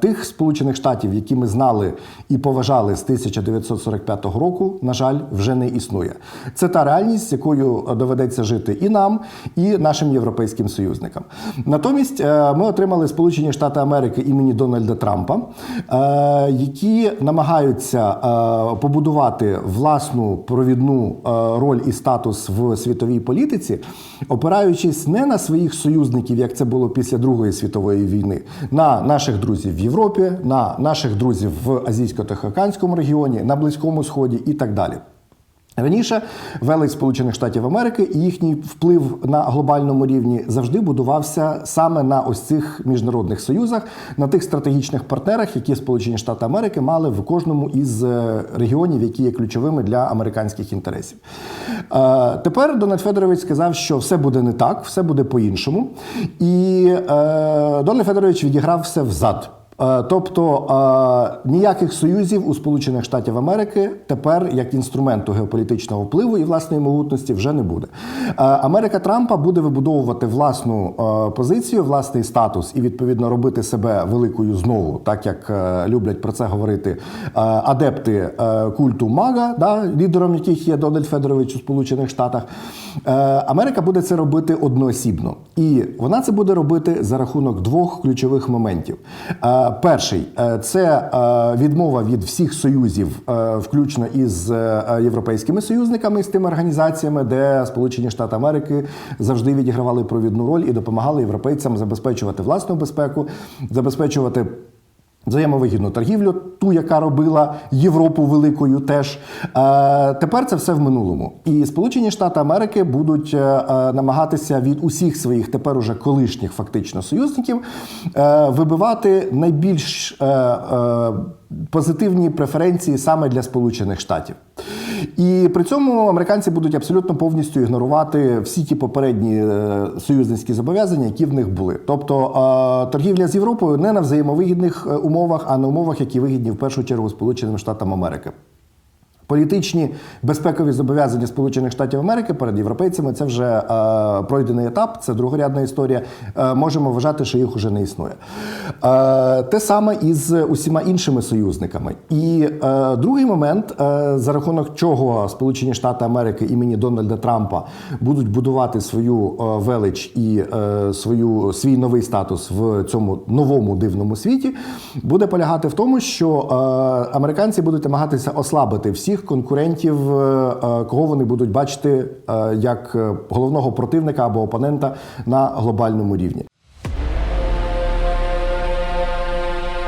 тих Сполучених Штатів, які ми знали і поважали з 1945 року, на жаль, вже не існує. Це та реальність, якою доведеться жити і нам, і нашим європейським союзникам. Натомість е, ми отримали Сполучені Штати Америки імені Дональда Трампа, е, які намагаються е, побудувати власну провідну роль і статус в світовій політиці, опираючись не на своїх союзників, як це було після Другої світової війни, на наших друзів в Європі, на наших друзів в Азійсько-Тихоокеанському регіоні, на Близькому Сході і так далі. Раніше велич Сполучених Штатів Америки і їхній вплив на глобальному рівні завжди будувався саме на ось цих міжнародних союзах, на тих стратегічних партнерах, які Сполучені Штати Америки мали в кожному із е, регіонів, які є ключовими для американських інтересів. Е, Тепер Дональд Федорович сказав, що все буде не так, все буде по-іншому. І е, Дональд Федорович відіграв все взад. Е, Тобто е, ніяких союзів у Сполучених Штатів Америки тепер як інструменту геополітичного впливу і власної могутності вже не буде. Е, Америка Трампа буде вибудовувати власну позицію, власний статус і відповідно робити себе великою знову, так як люблять про це говорити адепти культу Мага, да, лідером яких є Дональд Федорович у Сполучених Штатах. Америка буде це робити одноосібно, і вона це буде робити за рахунок двох ключових моментів. Перший е, це е, відмова від всіх союзів, е, включно із європейськими союзниками з тими організаціями, де Сполучені Штати Америки завжди відігравали провідну роль і допомагали європейцям забезпечувати власну безпеку, забезпечувати. Взаємовигідну торгівлю, ту, яка робила Європу великою, теж е, тепер це все в минулому. І Сполучені Штати Америки будуть е, е, намагатися від усіх своїх тепер уже колишніх фактично союзників вибивати найбільш позитивні преференції саме для Сполучених Штатів. І при цьому американці будуть абсолютно повністю ігнорувати всі ті попередні е, союзницькі зобов'язання, які в них були. Тобто е, торгівля з Європою не на взаємовигідних е, умовах, а на умовах, які вигідні в першу чергу Сполученим Штатам Америки. Політичні безпекові зобов'язання Сполучених Штатів Америки перед європейцями це вже е, пройдений етап, це другорядна історія. Е, можемо вважати, що їх уже не існує. Е, те саме і з усіма іншими союзниками. І е, другий момент, е, за рахунок чого Сполучені Штати Америки імені Дональда Трампа будуть будувати свою е, велич і е, свою свій новий статус в цьому новому дивному світі, буде полягати в тому, що е, американці будуть намагатися ослабити всіх конкурентів, е, е, кого вони будуть бачити е, як головного противника або опонента на глобальному рівні.